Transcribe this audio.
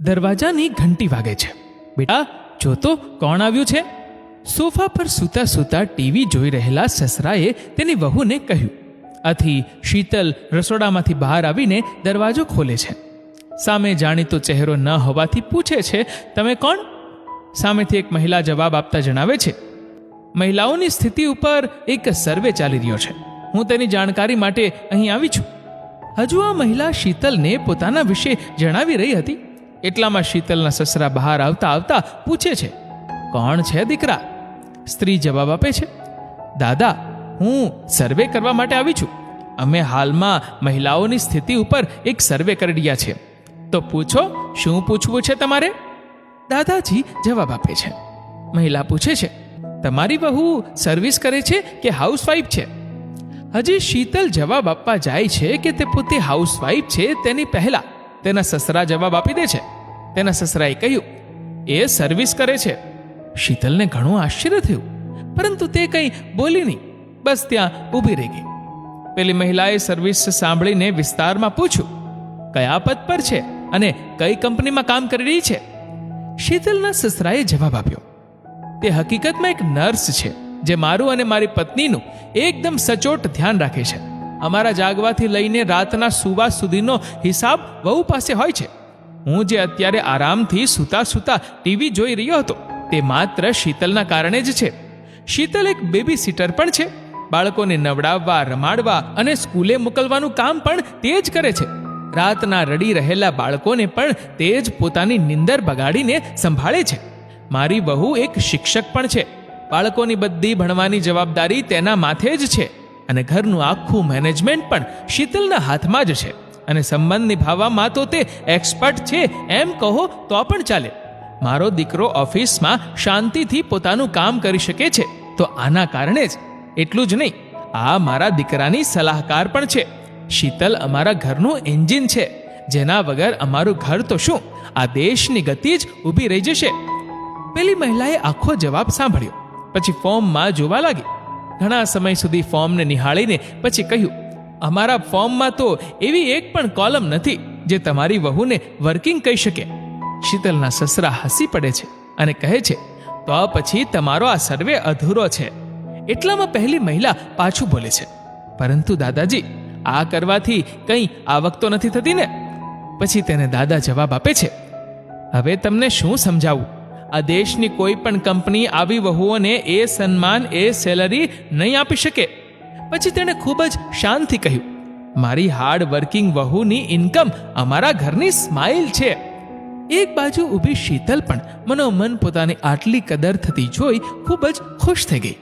દરવાજાની ઘંટી વાગે છે. બેટા, જો તો કોણ આવ્યું છે? સોફા પર સૂતા સૂતા ટીવી જોઈ રહેલા સસરાએ તેની વહુને કહ્યું, આથી શીતલ રસોડામાંથી બહાર આવીને દરવાજો ખોલે છે. સામે જાણીતો ચહેરો ન હોવાથી પૂછે છે, તમે કોણ? સામેથી એક મહિલા જવાબ આપતા જણાવે છે, મહિલાઓની સ્થિતિ ઉપર એક સર્વે ચાલી રહ્યો છે. હું તેની જાણકારી માટે અહીં આવી છું. હજુ આ મહિલા શીતલને પોતાના વિશે જણાવી રહી હતી. એટલામાં શીતલના સસરા બહાર આવતા આવતા પૂછે છે, કોણ છે દીકરા? સ્ત્રી જવાબ આપે છે, દાદા, હું સર્વે કરવા માટે આવી છું. અમે હાલમાં મહિલાઓની સ્થિતિ ઉપર એક સર્વે કરી રહ્યા છે. તો પૂછો, શું પૂછવું છે તમારે? દાદાજી જવાબ આપે છે. મહિલા પૂછે છે, તમારી વહુ સર્વિસ કરે છે કે હાઉસવાઈફ છે? હજી શીતલ જવાબ આપવા જાય છે કે તે પોતે હાઉસવાઈફ છે તેની પહેલા. તેના સસરા જવાબ આપી દે છે. તેના સસરાએ કહ્યું, એ સર્વિસ કરે છે. શીતલને ઘણું આશ્ચર્ય થયું, પરંતુ તે કંઈ બોલી નહીં, બસ ત્યાં ઊભી રહી ગઈ. પેલી મહિલાએ સર્વિસ સાંભળીને વિસ્તારમાં પૂછ્યું, કયા પદ પર છે અને કઈ કંપનીમાં કામ કરી રહી છે? શીતલના સસરાએ જવાબ આપ્યો, તે હકીકતમાં એક નર્સ છે, જે મારું અને મારી પત્નીનું એકદમ સચોટ ધ્યાન રાખે છે. અમારા જાગવાથી લઈને રાતના સુવા સુધીનો હિસાબ વહુ પાસે હોય છે. હું જે અત્યારે આરામથી સૂતા સૂતા ટીવી જોઈ રહ્યો હતો, તે માત્ર શીતલના કારણે જ છે. શીતલ એક બેબી સીટર પણ છે. બાળકોને નવડાવવા, રમાડવા અને સ્કૂલે મોકલવાનું કામ પણ તે જ કરે છે. રાતના રડી રહેલા બાળકોને પણ તે જ પોતાની નિંદર બગાડીને સંભાળે છે. મારી વહુ એક શિક્ષક પણ છે. બાળકોની બધી ભણવાની જવાબદારી તેના માથે જ છે. અને ઘરનું આખું મેનેજમેન્ટ પણ શીતલના હાથમાં જ છે. અને સંબંધ નિભાવવામાં તો તે એક્સપર્ટ છે, એમ કહો તો પણ ચાલે. મારો દીકરો ઓફિસમાં શાંતિથી પોતાનું કામ કરી શકે છે, તો આના કારણે જ. એટલું જ નહીં, આ મારા દીકરાની સલાહકાર પણ છે. શીતલ અમારા ઘરનું એન્જિન છે, જેના વગર અમારું ઘર તો શું, આ દેશની ગતિ જ ઊભી રહી જશે. પેલી મહિલાએ આખો જવાબ સાંભળ્યો, પછી ફોર્મમાં જોવા લાગી. ઘણા સમય સુધી ફોર્મને નિહાળીને પછી કહ્યું, અમારા ફોર્મમાં તો એવી એક પણ કોલમ નથી જે તમારી વહુને વર્કિંગ કહી શકે. શીતલના સસરા હસી પડે છે અને કહે છે, તો પછી તમારો આ સર્વે અધૂરો છે. એટલામાં પહેલી મહિલા પાછું બોલે છે, પરંતુ દાદાજી, આ કરવાથી કંઈ આવક તો નથી થતી ને? પછી તેને દાદા જવાબ આપે છે, હવે તમને શું સમજાવું? આ દેશની કોઈ પણ કંપની આવી વહુઓને એ સન્માન, એ સેલરી નહીં આપી શકે. પછી તેણે ખૂબ જ શાંતથી કહ્યું, મારી હાર્ડ વર્કિંગ વહુની ઇન્કમ અમારા ઘરની સ્માઇલ છે. એક બાજુ ઊભી શીતલ પણ મનોમન પોતાની આટલી કદર થતી જોઈ ખૂબ જ ખુશ થઈ ગઈ.